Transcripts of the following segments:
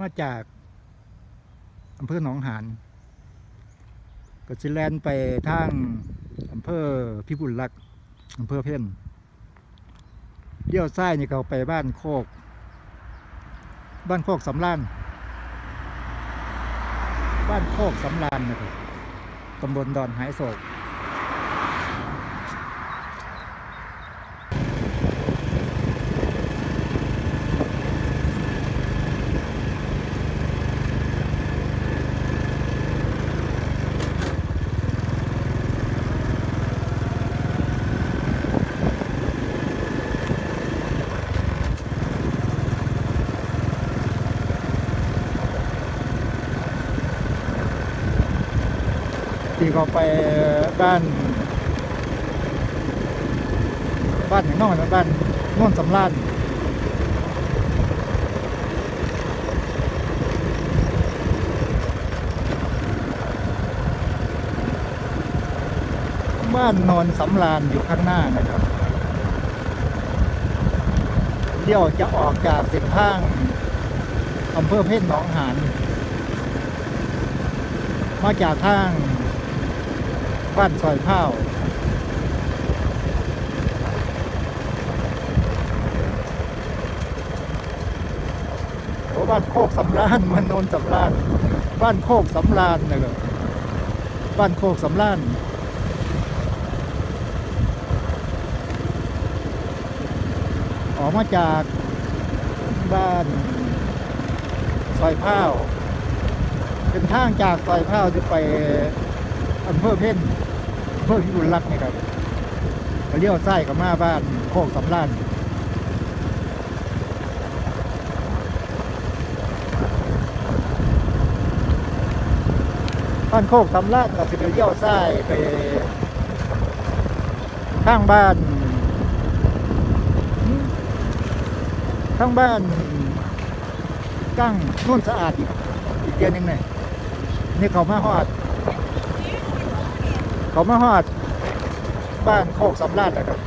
มาจากอำเภอหนองหานก็สิแลนไปทางอำเภอพิบูลรักษ์อำเภอเพ่นเลี้ยวซ้ายนี่เขาไปบ้านโคก บ้านโคกสำรานบ้านโคกสำรานนะครับตำบลดอนหายโศก ที่เขาไปบ้าน บ้านอย่างนอกนะบ้านโน่นสำรานบ้านโนนสำรานอยู่ข้างหน้านะครับเลี้ยวจะออกจากเส้นทางอำเภอเพชรหนองหานมาจากทาง บ้านซอยข้าวบ้านโคกสำรานมันโนนสำรานบ้านโคกสำรานนะครับบ้านโคกสำรานออกมาจากบ้านซอยข้าวเป็นทางจากซอยข้าวที่ไปอำเภอเพ่น เภอพิบูลรักษ์นี่ครับเลี้ยวซ้กับมาบ้านโคกสำรานบ้านโคกสำรานก็สิไปเลี้ยวซ้ไปข้างบ้านข้างบ้านกั้งนุ่นสะอาดอีกเดือนหนึ่งเนี่ยนี่เขามาฮอด เขามาฮอดบ้านโคกสำราญนะครับ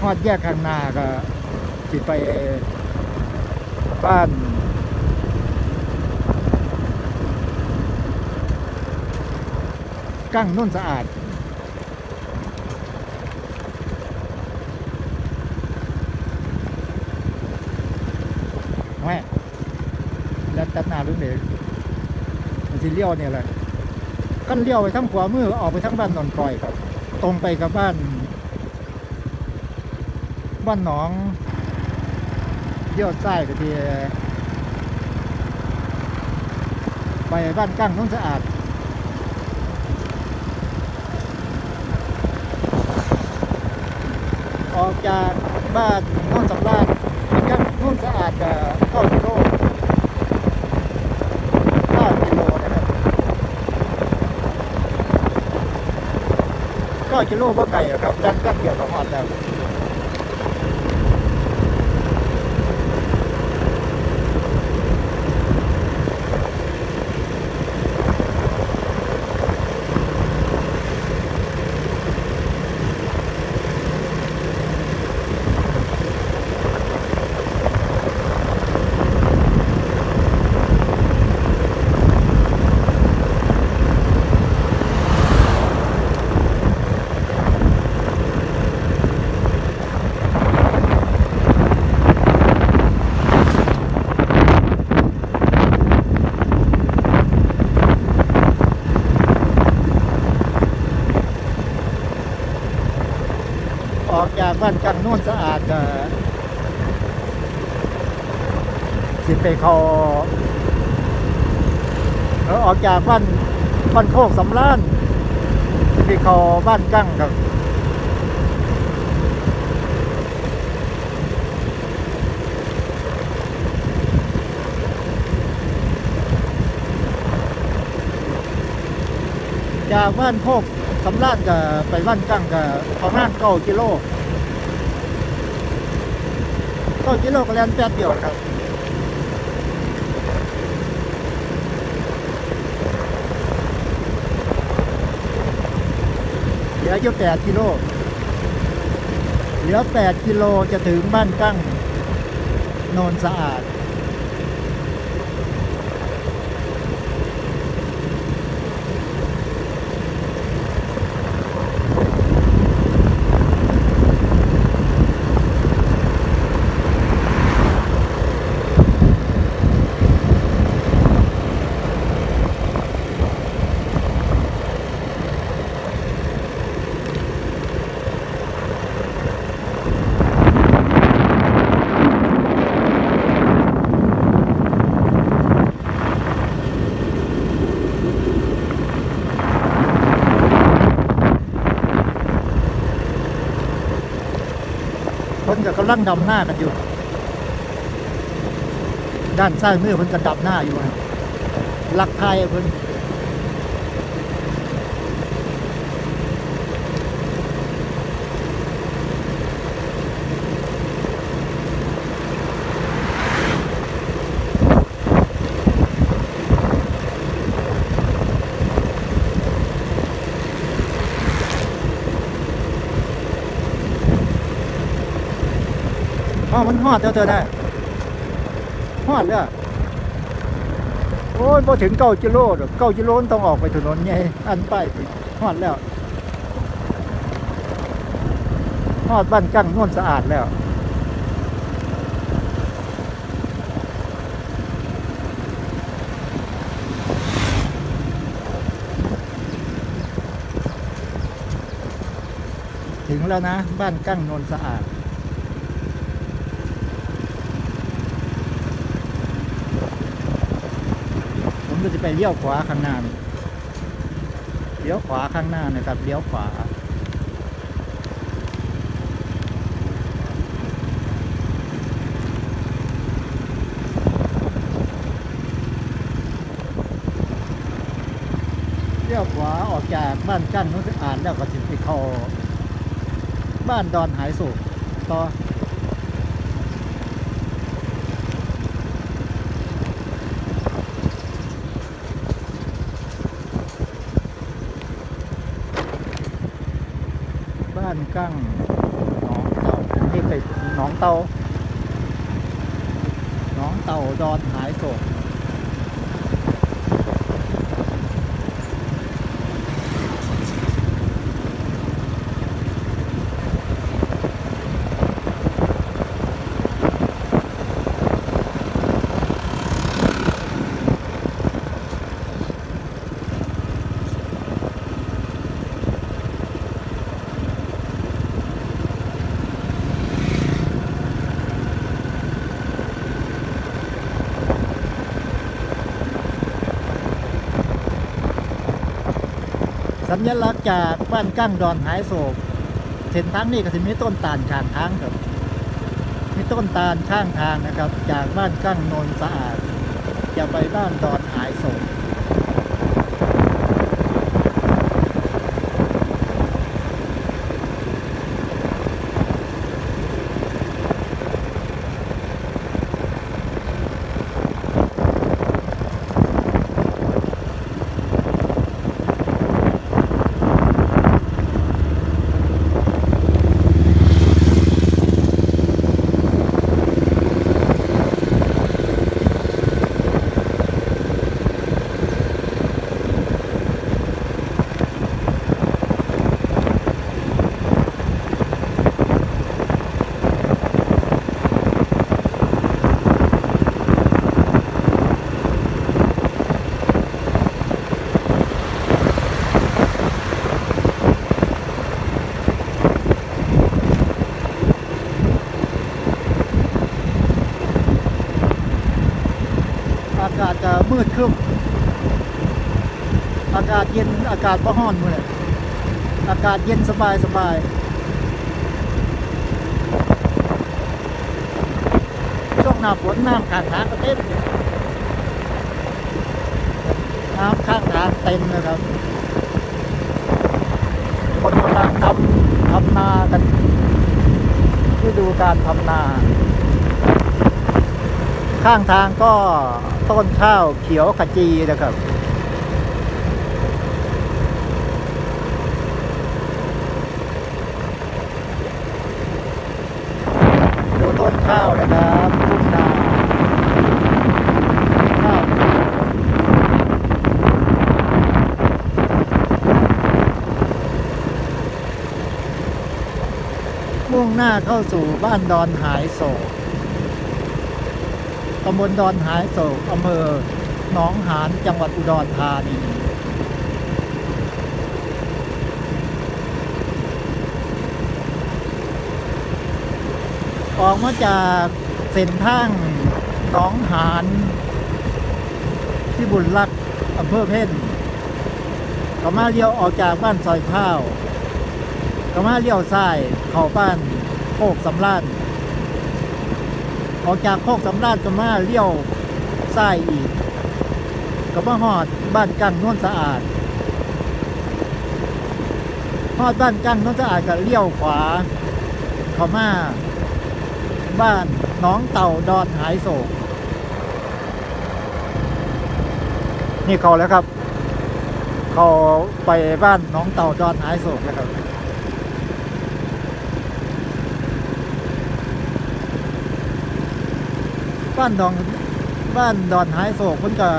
ฮอดแยกข้างหน้าก็สิไปบ้านกั้งนุ่นสะอาด แม่แล้วตัดหน้าลุงเด็กมันสิเลี้ยวเนี่ยแหละ กันเลี้ยวไปทั้งขวามือออกไปทั้งบ้านนนทกอยครับ ตรงไปกับบ้าน บ้านหนองเลี้ยวซ้ายก็ทีไปบ้านกั้งน้องสะอาดออกจากบ้านน้นสำราญยังโน้นสะอาดกับเก้ากิโลเก้ากิโลนะครับเก็กิโลก็ไก่ครับจันกันเกี่ยวกับหอดแล้ว ออกจากบ้านกังโน้นสะอาดก็สิไปเขาเออออกจากบ้านบ้านโคกสำรานสิไปเขาบ้านกั้งครับจากบ้านโคก สำรานกับไปบ้านกั้งกับประมาณเก้ากิโลเก้ากิโลก็แล่นแป๊บเดียวครับเหลืออยู่แปดกิโลเหลือแปดกิโลจะถึงบ้านกั้งโนนสะอาด คนก็กำลังดำหน้ากันอยู่ ด้านซ้ายมือเพิ่นก็ดับหน้าอยู่หลักทายเพิ่น มันฮอดเจ้าเธอได้ฮอดเลยโอ้ยพอถึงเก้ากิโลเก้ากิโลต้องออกไปถนนไงอันไปฮอดแล้วฮอดบ้านกั้งน่นสะอาดแล้วถึงแล้วนะ บ้านกั้งนนสะอาด ก็จะไปเลี้ยวขวาข้างหน้านี่เลี้ยวขวาข้างหน้านะครับเลี้ยวขวาเลี้ยวขวาออกจากบ้านกั้นนู้นอ่านแล้วก็จะไปเข้าบ้านดอนหายโศกต่อ กั้งน้องเต่าที่ไปหนองเต่าน้องเต่าดอนหายโศก สัญลักษณ์จากบ้านกั้งดอนหายโศกเส้นทางนี้ก็จะมีต้นตาลข้างทางครับ มีต้นตาลข้างทางนะครับ จากบ้านกั้งโนนสะอาดจะไปบ้านดอนหายโศก ดครึ้มอากาศเย็นอากาศก็ห้อนมือเลยอากาศเย็นสบายสบายช่วงหน้าฝนน้ำข้างทางก็เต็มน้ำข้างทางเต็มนะครับคนกำลังทำทำนากันฤดูการทำนา ข้างทางก็้นข้าวเขียวขจีนะครับดูต้นข้าวนะครับทุ่งนาข้าวมุ่งหน้าเข้าสู่บ้านดอนหายโศก ตำบลดอนหายโศกอำเภอหนองหานจังหวัดอุดรธานีออกมาจากเส้นทางหนองหานที่บุญรักอำเภอเพ่นก็มาเลี้ยวออกจากบ้านซอยข้าวก็มาเลี้ยวซ้ายเข้าบ้านโคกสำราน ออกจากโคกสำรานก็มาเลี้ยวซ้ายอีกก็มาหอดบ้านกังนวลสะอาดหอดบ้านกังนวลสะอาดก็เลี้ยวขวา เข้ามาบ้านน้องเต่าดอนหายโศก นี่เขาแล้วครับ เขาไปบ้านน้องเต่าดอนหายโศกแล้วครับ บ้านดอนบ้านดอนหายโศกมันก็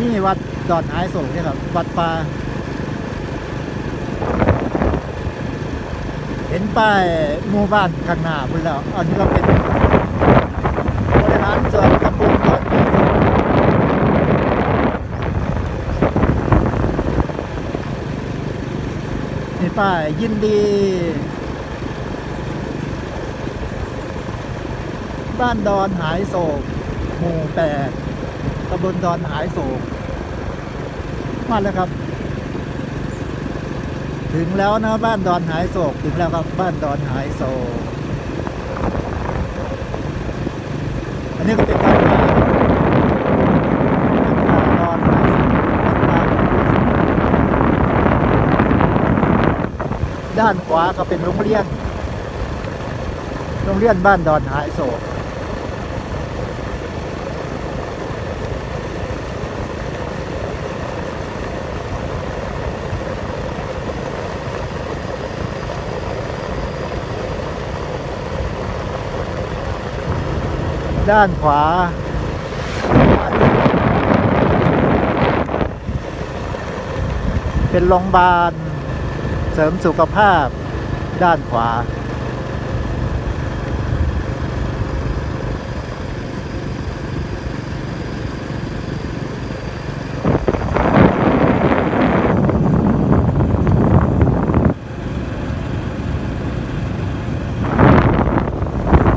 นี่วัดดอนหายโศกนี่ครับวัดป่าเห็นป้ายหมู่บ้านข้างหน้าพุ่นแล้วอันนี้ก็เป็นบริหารส่วนตำบลดอนหายโศกนี่ป้ายยินดี บ้านดอนหายโศก หมู่แปดตำบลดอนหายโศก มาแล้วครับ ถึงแล้วนะบ้านดอนหายโศก ถึงแล้วครับบ้านดอนหายโศก อันนี้ก็เป็นบ้านป่าบ้านป่าดอนหายโศกบ้านป่าด้านขวาก็เป็นโรงเรียน โรงเรียนบ้านดอนหายโศก ด้านขวา เป็นโรงพยาบาล เสริมสุขภาพ ด้านขวา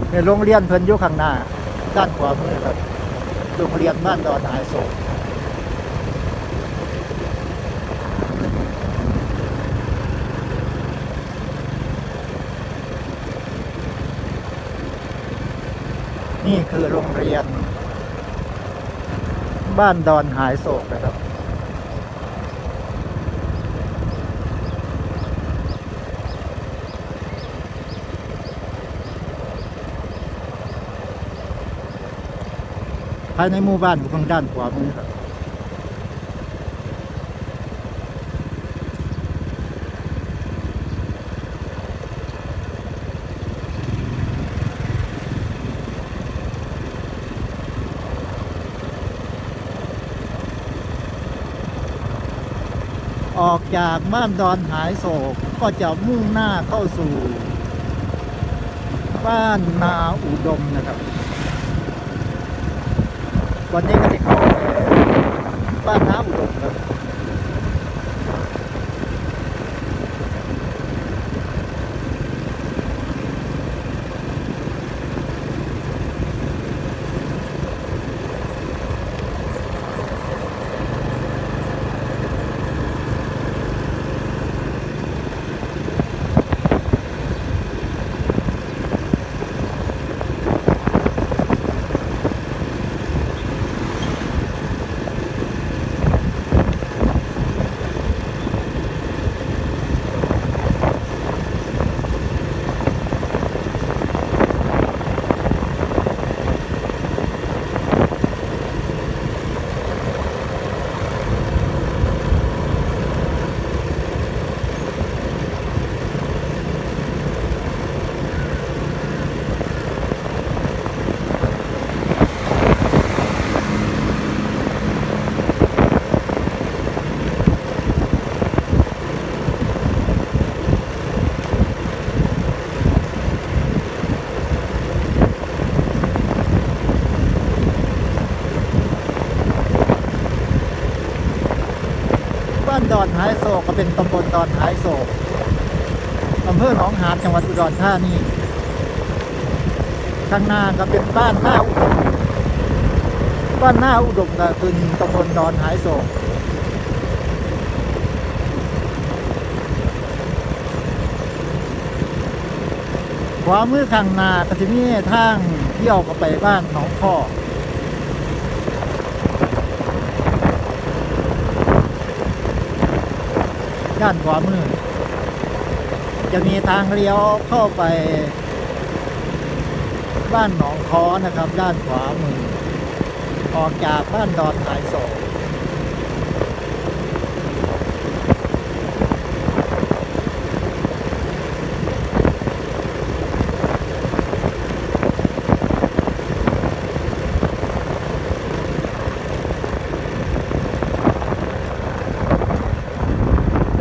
ในโรงเรียนเพิ่นอยู่ข้างหน้า ด้านขวามือครับโรงเรียนบ้านดอนหายโศกนี่คือโรงเรียน บ้านดอนหายโศกนะครับายในหมู่บ้านอยู่ข้างด้านขวามือครับออกจากบ้านดอนหายโศกก็จะมุ่งหน้าเข้าสู่ บ้านนาอุดมนะครับ วันนี้ก็จะเข้าไปบ้านน้ำอุดมครับ หายโศกก็เป็นตำบลดอนหายโศกอำเภอหนองหานจังหวัดอุดรธานีข้างหน้าก็เป็นบ้านหน้าอุดมบ้านหน้าอุดมก็คือตำบลดอนหายโศกขวามือข้างหน้าก็จะมีทางเที่ยวเข้าไปบ้านหนองพ่อ ด้านขวามือ จะมีทางเลี้ยวเข้าไป บ้านหนองคอนะครับ ด้านขวามือ ออกจากบ้านดอนสายสอง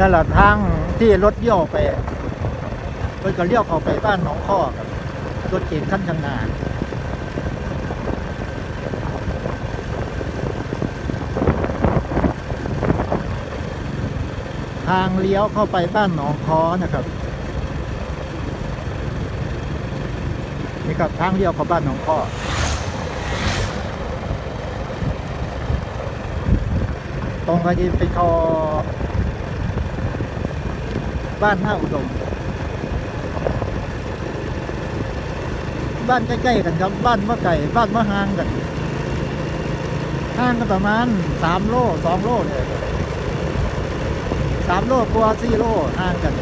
นั่นแหละทางที่รถเลี้ยวไปเพิ่นก็เลี้ยวเข้าไปบ้านหนองข้อครับรถเก๋งขั้นข้างหน้าทางเลี้ยวเข้าไปบ้านหนองคอนะครับนี่ครับทางเลี้ยวเข้าบ้านหนองข้อตรงไปที่เป็นคอ บ้านหน้าอุดม บ้านใกล้ๆกันครับ บ้านมะไก่ บ้านมะฮางกันห้างก็ประมาณสามโลสองโลเนี่ยสามโลกว่าสี่โลห่างกัน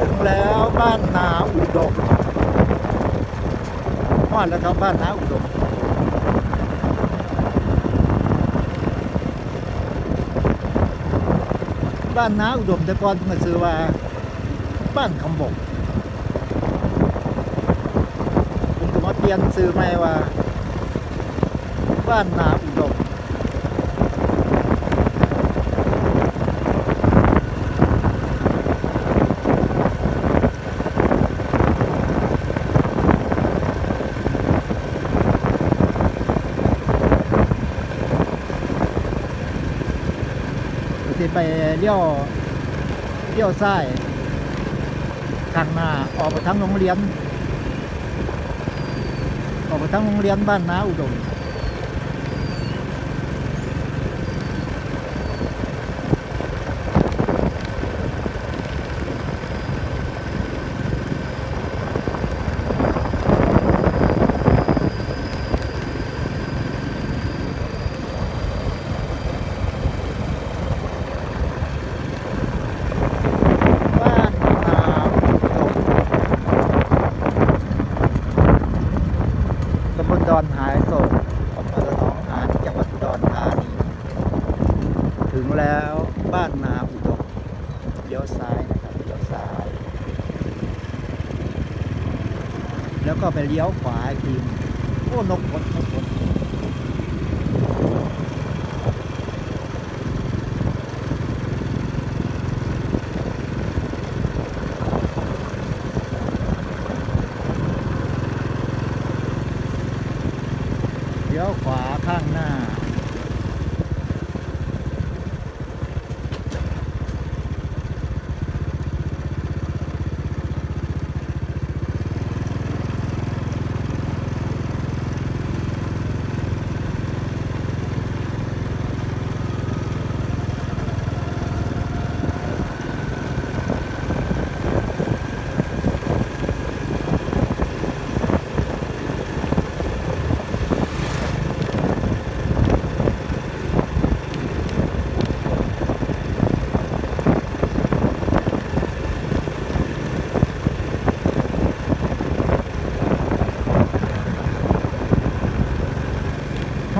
ถึงแล้วบ้าอุดมว่าแล้วครับบ้านนาอุดมบ้านนาอุดมแต่ก่อนมันซื้อว่าบ้านคำบกผมก็มาเปลี่ยนซื้อใหม่ว่า บ้านนาอุดม สิ ไปเลี้ยวเลี้ยวซ้ายทางหน้าออกไปทางโรงเรียน ออกไปทางโรงเรียนบ้านนาอุดม บ้านนาอุดมตำบลดอนหายโศกอำเภอหนองหานจังหวัดอุดรธานี ถึง แล้วบ้านนาอุดมเลี้ยวซ้ายนะครับเลี้ยวซ้าย แล้วก็ไปเลี้ยวขวาอีกทีโอ้นกพดนกพดเลี้ยวขวาข้างหน้า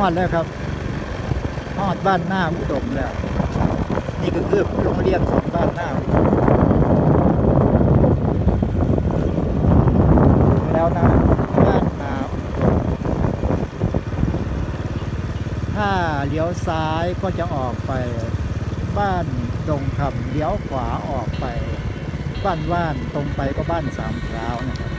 อดแล้วครับฮอดบ้านหน้าอุดมแล้ว นี่ก็คือโรงเรียนของบ้านหน้าแล้วนะบ้านหน้าถ้าเลี้ยวซ้ายก็จะออกไป บ้านดงคำเลี้ยวขวาออกไป บ้านว่านตรงไปก็บ้านสามพร้าวนะครับ